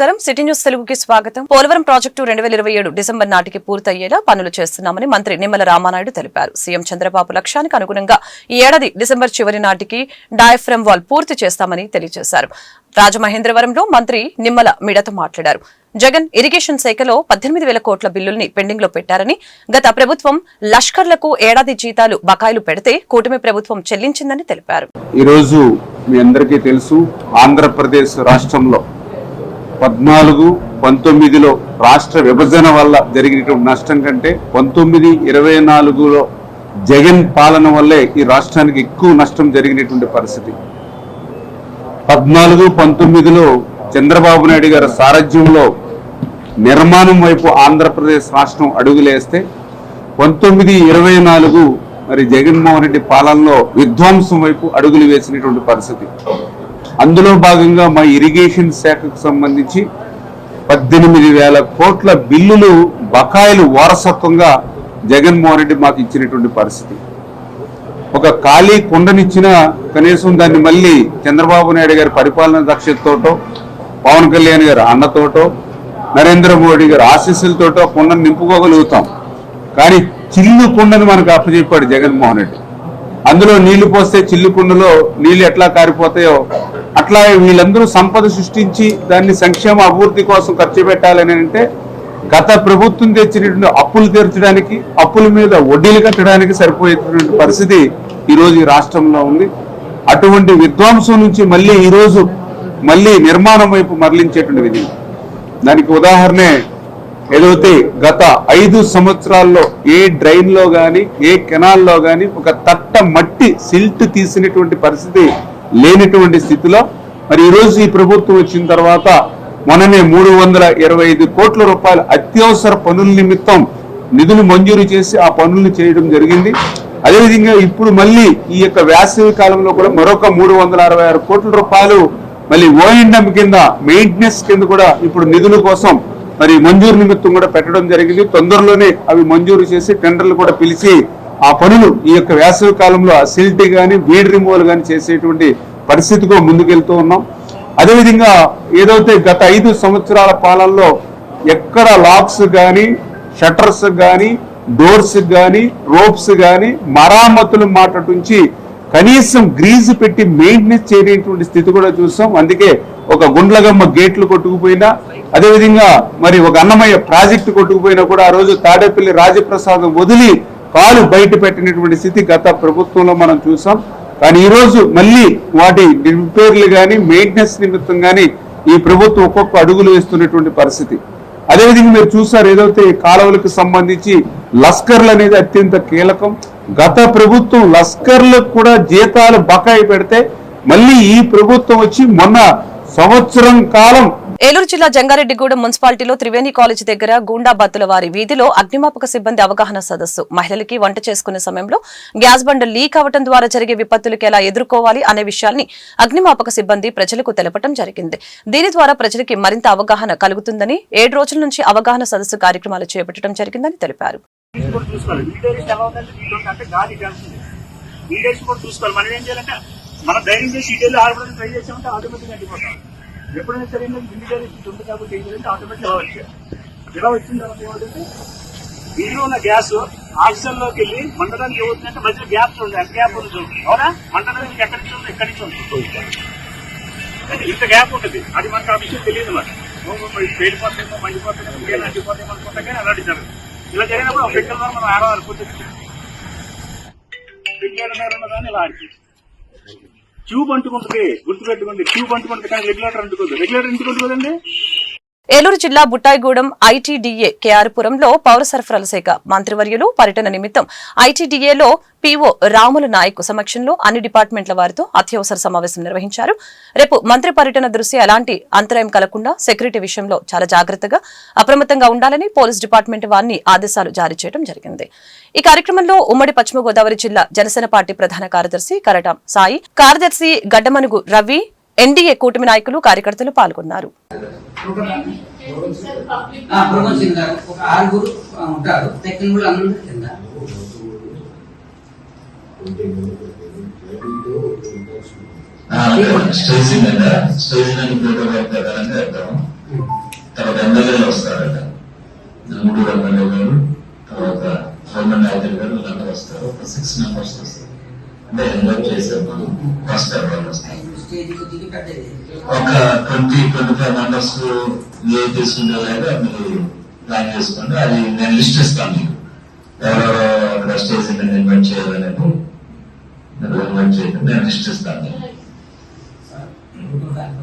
నమస్కారం. City news తెలుగుకి స్వాగతం. పోలవరం ప్రాజెక్టు రెండు వేల ఇరవై ఏడు డిసెంబర్ నాటికి పూర్తయ్యేలా పనులు చేస్తున్నామని మంత్రి నిమ్మల రామానాయుడు తెలిపారు. సీఎం చంద్రబాబు లక్ష్యానికి అనుగుణంగా ఈ ఏడాది డిసెంబర్ చివరి నాటికి డయాఫ్రమ్ వాల్ పూర్తి చేస్తామని తెలియజేశారు. రాజమహేంద్రవరంలో మంత్రి నిమ్మల మీడతో మాట్లాడారు. జగన్ ఇరిగేషన్ శాఖలో పద్దెనిమిది వేల కోట్ల బిల్లుల్ని పెండింగ్లో పెట్టారని గత ప్రభుత్వం లష్కర్లకు ఏడాది జీతాలు బకాయిలు పెడితే కూటమి ప్రభుత్వం చెల్లించిందని తెలిపారు. ఈరోజు మీ అందరికీ తెలుసు ఆంధ్రప్రదేశ్ రాష్ట్రంలో పద్నాలుగు పంతొమ్మిదిలో రాష్ట్ర విభజన వల్ల జరిగినటువంటి నష్టం కంటే పంతొమ్మిది ఇరవై నాలుగులో జగన్ పాలన వల్లే ఈ రాష్ట్రానికి ఎక్కువ నష్టం జరిగినటువంటి పరిస్థితి. పద్నాలుగు పంతొమ్మిదిలో చంద్రబాబు నాయుడు గారి సారథ్యంలో నిర్మాణం వైపు ఆంధ్రప్రదేశ్ రాష్ట్రం అడుగులేస్తే పంతొమ్మిది ఇరవై నాలుగు మరి జగన్మోహన్ రెడ్డి పాలనలో విధ్వంసం వైపు అడుగులు వేసినటువంటి పరిస్థితి. అందులో భాగంగా మా ఇరిగేషన్ శాఖకు సంబంధించి పద్దెనిమిది వేల కోట్ల బిల్లులు బకాయిలు వారసత్వంగా జగన్మోహన్ రెడ్డి మాకు ఇచ్చినటువంటి పరిస్థితి. ఒక ఖాళీ కుండనిచ్చినా కనీసం దాన్ని మళ్ళీ చంద్రబాబు నాయుడు గారి పరిపాలన దక్షతతోటో పవన్ కళ్యాణ్ గారి అన్నతోటో నరేంద్ర మోడీ గారి ఆశీస్సులతోటో కుండను నింపుకోగలుగుతాం. కానీ చిల్లు కుండని మనకు అప్పచెప్పాడు జగన్మోహన్ రెడ్డి. అందులో నీళ్ళు పోస్తే చిల్లు కుండలో నీళ్ళు ఎట్లా కారిపోతాయో అట్లా వీళ్ళందరూ సంపద సృష్టించి దాన్ని సంక్షేమ అభివృద్ధి కోసం ఖర్చు పెట్టాలని అంటే గత ప్రభుత్వం తెచ్చినటువంటి అప్పులు తీర్చడానికి అప్పుల మీద వడ్డీలు కట్టడానికి సరిపోయేటువంటి పరిస్థితి ఈరోజు ఈ రాష్ట్రంలో ఉంది. అటువంటి విధ్వంసం నుంచి మళ్ళీ ఈరోజు మళ్ళీ నిర్మాణం వైపు మరలించేటువంటి విధి. దానికి ఉదాహరణే ఏదైతే గత ఐదు సంవత్సరాల్లో ఏ డ్రైన్లో గాని ఏ కెనాల్లో గాని ఒక తట్ట మట్టి సిల్ట్ తీసినటువంటి పరిస్థితి లేనటువంటి స్థితిలో మరి ఈ రోజు ఈ ప్రభుత్వం వచ్చిన తర్వాత మనమే మూడు వందల ఇరవై ఐదు కోట్ల రూపాయల అత్యవసర పనుల నిమిత్తం నిధులు మంజూరు చేసి ఆ పనులను చేయడం జరిగింది. అదేవిధంగా ఇప్పుడు మళ్ళీ ఈ యొక్క వేసవి కాలంలో కూడా మరొక మూడు వందల అరవై ఆరు కోట్ల రూపాయలు మళ్ళీ ఓఎండం కింద మెయింటెనెన్స్ కింద కూడా ఇప్పుడు నిధుల కోసం మరి మంజూరు నిమిత్తం కూడా పెట్టడం జరిగింది. తొందరలోనే అవి మంజూరు చేసి టెండర్లు కూడా పిలిచి ఆ పనులు ఈ యొక్క వేసవి కాలంలో సిల్టీ కానీ వీడ్ రిమూవల్ కానీ చేసేటువంటి పరిస్థితిగా ముందుకెళ్తూ ఉన్నాం. అదేవిధంగా ఏదైతే గత ఐదు సంవత్సరాల పాలనలో ఎక్కడ లాక్స్ కానీ షట్టర్స్ కానీ డోర్స్ కానీ రోప్స్ కానీ మరామతులు మాటటుంచి కనీసం గ్రీజ్ పెట్టి మెయింటెనెన్స్ చేయనటువంటి స్థితి కూడా చూసాం. అందుకే ఒక గుండ్లగమ్మ గేట్లు కొట్టుకుపోయినా అదేవిధంగా మరి ఒక అన్నమయ్య ప్రాజెక్టు కొట్టుకుపోయినా కూడా ఆ రోజు తాడేపల్లి రాజప్రసాదం వదిలి కాలు బయట పెట్టినటువంటి స్థితి గత ప్రభుత్వంలో మనం చూసాం. కానీ ఈరోజు మళ్ళీ వాటి రిపేర్లు కానీ మెయింటెనెన్స్ నిమిత్తం కానీ ఈ ప్రభుత్వం ఒక్కొక్క అడుగులు వేస్తున్నటువంటి పరిస్థితి. అదేవిధంగా మీరు చూసారు ఏదైతే కాలువలకు సంబంధించి లస్కర్లు అనేది అత్యంత కీలకం. గత ప్రభుత్వం లస్కర్లకు కూడా జీతాలు బకాయి పెడితే మళ్ళీ ఈ ప్రభుత్వం వచ్చి మొన్న సంవత్సరం కాలం. ఏలూరు జిల్లా జంగారెడ్డిగూడెం మున్సిపాలిటీలో త్రివేణి కాలేజ్ దగ్గర గూండా బత్తుల వారి వీధిలో అగ్నిమాపక సిబ్బంది అవగాహన సదస్సు. మహిళలకి వంట చేసుకునే సమయంలో గ్యాస్ బండ లీక్ అవడం ద్వారా జరిగే విపత్తులకి ఎలా ఎదుర్కోవాలి అనే విషయాల్ని అగ్నిమాపక సిబ్బంది ప్రజలకు తెలపడం జరిగింది. దీని ద్వారా ప్రజలకి మరింత అవగాహన కలుగుతుందని ఏడు రోజుల నుంచి అవగాహన సదస్సు కార్యక్రమాలు చేపట్టడం జరిగిందని తెలిపారు. వీడియోస్ కూడా చూసుకోవాలి. మనం ధైర్యం చేసి ఇటీవల ఆడపడానికి ట్రై చేసామంటే ఆటోమేటిక్ అడ్డిపోతాం ఎప్పుడైనా సరే ఇండివిజువల్ ఉంది కాబట్టి ఏం చేయాలంటే ఆటోమేటిక్ ఇలా వచ్చాయి ఇలా వచ్చిన తర్వాత ఏమంటే ఇంట్లో ఉన్న గ్యాస్ ఆక్సిజన్లోకి వెళ్ళి మండలానికి ఏమవుతుందంటే మధ్యలో గ్యాప్ ఉంది ఆ గ్యాప్ ఉంది అవునా? మండలానికి ఎక్కడి నుంచి ఉంది? ఎక్కడి నుంచి ఉంది? ఇంత గ్యాప్ ఉంటుంది. అది మనకు ఆ విషయం తెలియదు మరి. పేలిపోతుందేమో మండిపోతుందేమో ఇంకేం అంటిపోతుందేమో అనుకుంటా కానీ అలాంటి జరగదు. ఇలా జరిగినప్పుడు ఒక పిక్కల ద్వారా మనం ఆడవాలి కూర్చొని పిక్కల ఉన్నదాన్ని ఇలా ఆడిపోతుంది ట్యూబ్ అంటుకుంటుంది. గుర్తుపెట్టుకోండి. ట్యూబ్ అంటుకుంటుంది. కానీ రెగ్యులేటర్ అంటుకోదు రెగ్యులేటర్ ఎందుకు అంటుకోదండి ఏలూరు జిల్లా బుట్టాయిగూడెం ఐటీడీఏ కేఆర్పురంలో పౌర సరఫరాల శాఖ మంత్రివర్యులు పర్యటన నిమిత్తం ఐటీడీఏలో పీఓ రాముల నాయక్ సమక్షంలో అన్ని డిపార్ట్మెంట్ల వారితో అత్యవసర సమావేశం నిర్వహించారు. రేపు మంత్రి పర్యటన దృష్ట్యా ఎలాంటి అంతరాయం కలగకుండా సెక్యూరిటీ విషయంలో చాలా జాగ్రత్తగా అప్రమత్తంగా ఉండాలని పోలీస్ డిపార్ట్మెంట్ వారిని ఆదేశాలు జారీ చేయడం జరిగింది. ఈ కార్యక్రమంలో ఉమ్మడి పశ్చిమ గోదావరి జిల్లా జనసేన పార్టీ ప్రధాన కార్యదర్శి కరటం సాయి కార్యదర్శి గడ్డమనుగు రవి ఎన్డీఏ కూటమి నాయకులు కార్యకర్తలు పాల్గొన్నారు. తర్వాత ఎమ్మెల్యే గారు తర్వాత గారు వస్తారు. ఒక సిక్స్ మెంబర్స్ అంటే ఇన్వైట్ చేశారు ఫస్ట్ ఒక ట్వంటీ ట్వంటీ ఫైవ్ మెంబర్స్ ఏ తీసుకునేలాగా మీరు ప్లాన్ చేసుకోండి అది నేను లిస్ట్ ఇస్తాను మీకు ఎవరెవరో అక్కడ స్టేజ్ మీద ఇన్వైట్ చేయాలనేది మీరు ఇన్వైట్ చేయండి నేను లిస్ట్ ఇస్తాను మీకు. ప్రోటోకాల్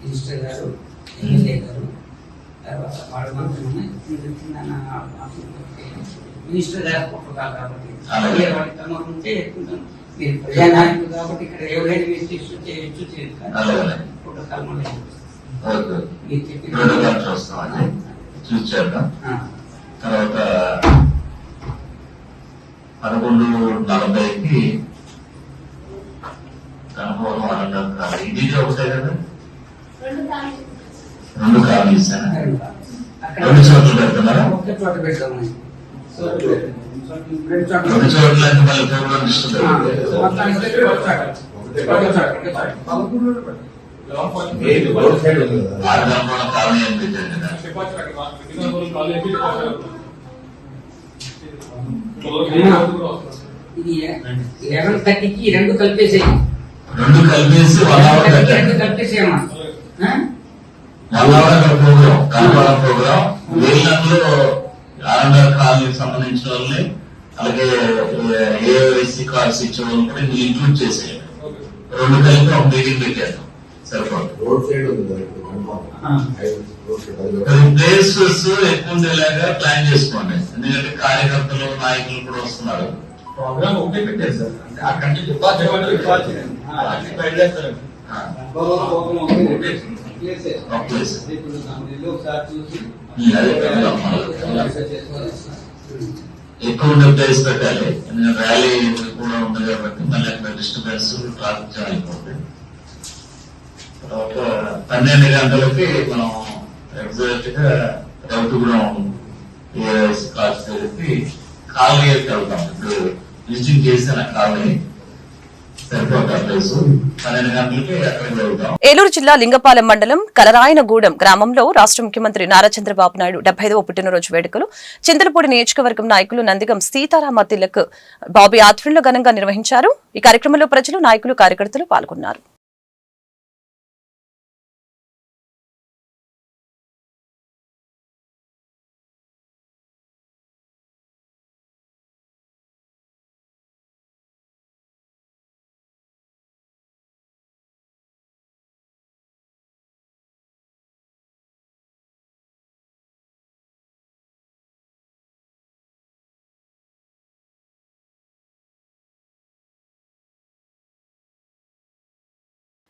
మినిస్టర్ గారు ఎమ్మెల్యే గారు తర్వాత వాడు మాత్రమే మినిస్టర్ గారు ప్రోటోకాల్ కాబట్టి క్రమం ఉంటే ఎక్కువ మీరు ప్రజానాయకులు కాబట్టి ఇక్కడ ఎవరైనా మీరు తీసుకు చేయొచ్చు ఓకే. మీరు చూసి చేద్దాం ఆ. తర్వాత పదకొండు నలభైకి కనుకోవడం అనంతం కాదు ఇది ఒకటే కదా రెండు కాలు ఇస్తాను అక్కడ రెండు చోట్ల పెడుతున్నారా ఒకే చోట పెడదామని రెండు చోట్ల రెండు చోట్ల అయితే మళ్ళీ ప్రోగ్రామ్ ఇస్తుంది మొత్తానికి ఒక చోట. ఒక చోట, ఒక చోట. ఆరుగామూల కాలనీ అని పెట్టారు కదా ఇది లెవెన్ థర్టీకి ఈ రెండు కలిపేసేయి. రెండు కలిపేసి రెండు కలిపేసేయమ్మా. అక్కడ ప్రోగ్రామ్ కనపడ ప్రోగ్రామ్ వీళ్ళందరూ ఆర్ఎంఆర్ కాలనీకి సంబంధించిన వాళ్ళని అలాగే ఏఎస్సీ కార్డ్స్ ఇచ్చే వాళ్ళని కూడా ఇంక్లూడ్ చేసేయండి రెండు కలిపి ఒక మీటింగ్ ఇక్కడ ప్లేసెస్ ఎక్కువ ఉండేలాగా ప్లాన్ చేసుకోండి. ఎందుకంటే కార్యకర్తలు నాయకులు కూడా వస్తున్నారు. ప్రోగ్రామ్ ఒకటే పెట్టారు సార్. ఆ, ఒక ప్లేస్ ఇప్పుడు వెళ్ళి ఒకసారి చూసి. ఎక్కువ ఉండే ప్లేస్ పెట్టాలి. ర్యాలీ కూడా ఉంది కాబట్టి మళ్ళీ అక్కడ డిస్టర్బెన్స్ ట్రాఫిక్ జామ్ అయిపోతుంది తర్వాత పన్నెండు గంటలకి మనం ఎగ్జాక్ట్గా రౌతుగూడెం ఏఎస్ కాల్స్ జరిపి కాలనీకి వెళ్తాం. ఇప్పుడు విజిటింగ్ చేసిన కాలనీ సరిపోతా ప్లేస్ పన్నెండు గంటలకి అక్కడికి వెళ్తాం ఏలూరు జిల్లా లింగపాలెం మండలం కలరాయనగూడెం గ్రామంలో రాష్ట్ర ముఖ్యమంత్రి నారా చంద్రబాబు నాయుడు డెబ్బై ఐదవ పుట్టినరోజు వేడుకలు. చింతలపూడి నియోజకవర్గం నాయకులు నందిగం సీతారామ తిలక్ బాబీ ఆధ్వర్యంలో ఘనంగా నిర్వహించారు. ఈ కార్యక్రమంలో ప్రజలు నాయకులు కార్యకర్తలు పాల్గొన్నారు.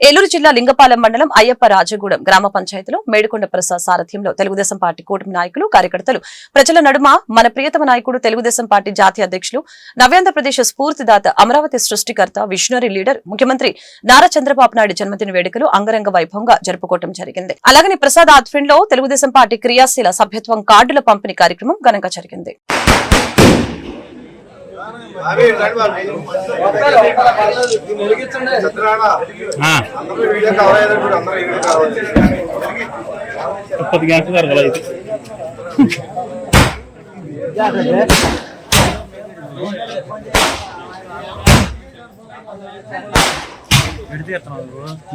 ఏలూరు జిల్లా లింగపాలెం మండలం అయ్యప్ప రాజగూడెం గ్రామ పంచాయతీలో మేడుకొండ ప్రసాద్ సారథ్యంలో తెలుగుదేశం పార్టీ కూటమి నాయకులు కార్యకర్తలు ప్రజల నడుమ మన ప్రియతమ నాయకుడు తెలుగుదేశం పార్టీ జాతీయ అధ్యక్షులు నవ్యాంధ్రప్రదేశ్ స్ఫూర్తిదాత అమరావతి సృష్టికర్త విషనరీ లీడర్ ముఖ్యమంత్రి నారా చంద్రబాబు నాయుడు జన్మదిన వేడుకలు అంగరంగ వైభవంగా జరుపుకోవడం జరిగింది. అలాగని ప్రసాద్ ఆధ్వర్యంలో తెలుగుదేశం పార్టీ క్రియాశీల సభ్యత్వం కార్డుల పంపిణీ కార్యక్రమం ఘనంగా జరిగింది. ముప్పది గ్యాస్ కరగల అయితే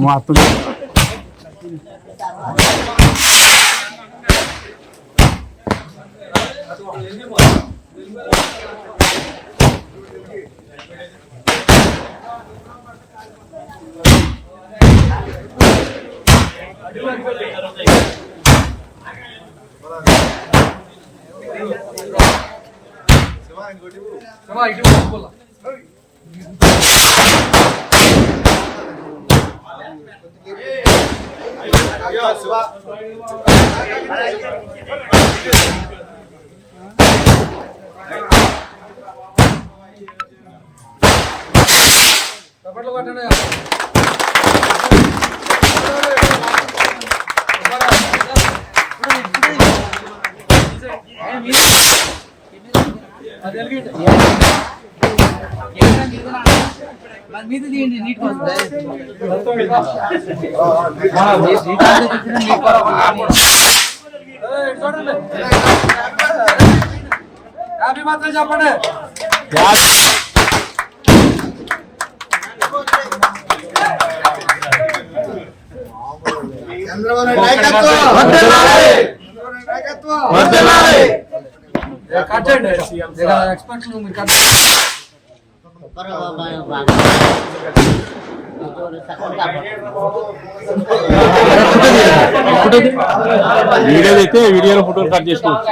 మాత్రం. శివ చప్పట్లు కొట్టండి మీద తీయండి నీట్ చూడండి హ్యాపీ మాత్రం చెప్పండి వీడియో అయితే వీడియోలో ఫోటోలు కట్ చేసుకోవచ్చు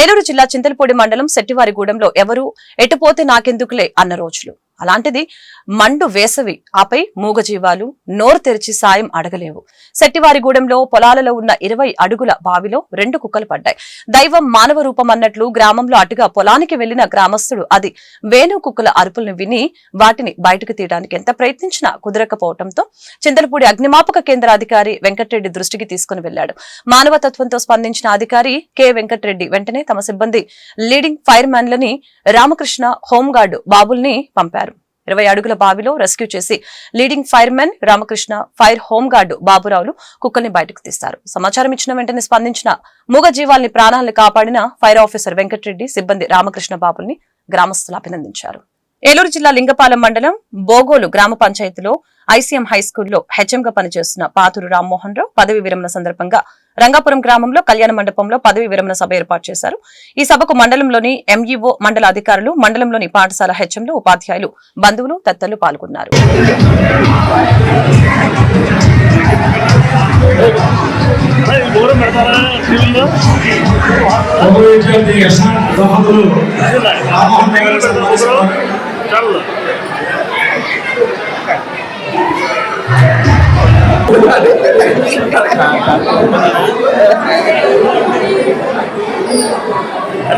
ఏలూరు జిల్లా చింతలపూడి మండలం శెట్టివారిగూడెంలో ఎవరు ఎటుపోతే నాకెందుకులే అన్న రోజులు. అలాంటిది మండు వేసవి ఆపై మూగజీవాలు నోరు తెరిచి సాయం అడగలేవు. శెట్టివారిగూడెంలో పొలాలలో ఉన్న ఇరవై అడుగుల బావిలో రెండు కుక్కలు పడ్డాయి. దైవం మానవ రూపం అన్నట్లు గ్రామంలో అటుగా పొలానికి వెళ్ళిన గ్రామస్తుడు అది వేణు కుక్కల అరుపులను విని వాటిని బయటకు తీయడానికి ఎంత ప్రయత్నించినా కుదరకపోవడంతో చింతలపూడి అగ్నిమాపక కేంద్ర అధికారి వెంకటరెడ్డి దృష్టికి తీసుకుని వెళ్ళాడు మానవతత్వంతో స్పందించిన అధికారి కె. వెంకటరెడ్డి వెంటనే తమ సిబ్బంది లీడింగ్ ఫైర్ మ్యాన్లని రామకృష్ణ హోంగార్డు బాబుల్ని పంపారు. ఇరవై అడుగుల బావిలో రెస్క్యూ చేసి leading fire Ramakrishna fire home guard బాబురావులు కుక్కల్ని బయటకు తీస్తారు సమాచారం ఇచ్చిన వెంటనే స్పందించిన మూగ జీవాల్ని ప్రాణాలను కాపాడిన ఫైర్ ఆఫీసర్ వెంకటరెడ్డి సిబ్బంది రామకృష్ణ బాబుల్ని గ్రామస్తులు అభినందించారు. ఏలూరు జిల్లా లింగపాలెం మండలం బోగోలు గ్రామ పంచాయతీలో ఐసీఎం హైస్కూల్లో హెచ్ఎంగా పనిచేస్తున్న పాతూరు రామ్మోహన్ రావు పదవి విరమణ సందర్భంగా రంగాపురం గ్రామంలో కళ్యాణ మండపంలో పదవి విరమణ సభ ఏర్పాటు చేశారు. ఈ సభకు మండలంలోని ఎంఈఓ మండల అధికారులు మండలంలోని పాఠశాల హెచ్ఎంలు ఉపాధ్యాయులు బంధువులు తదితరులు పాల్గొన్నారు. దూరం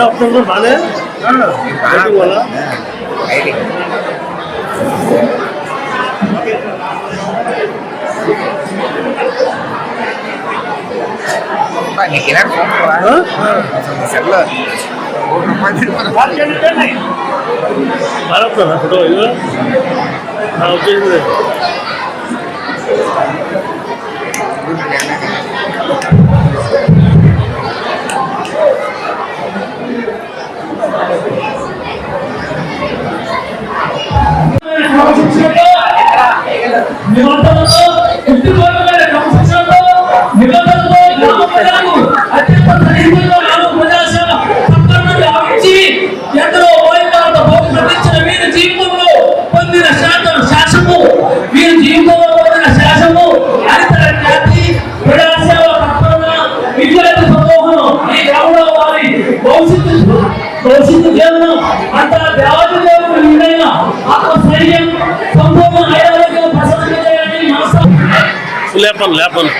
অত্যন্ত ভালো কেনা কম করা ভালো তো ফটো లేపను లేపను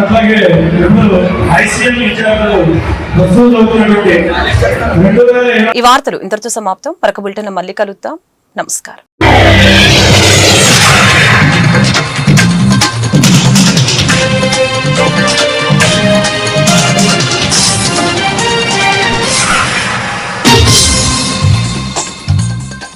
అట్లాగే ఇప్పుడు ఐసీఎం విద్యార్థులు ప్రస్తుతం రెండు వేల ఈ వార్తలు ఇంతటితో సమాప్తం. మరొక బులెటిన్ మళ్ళీ కలుద్దాం. నమస్కారం.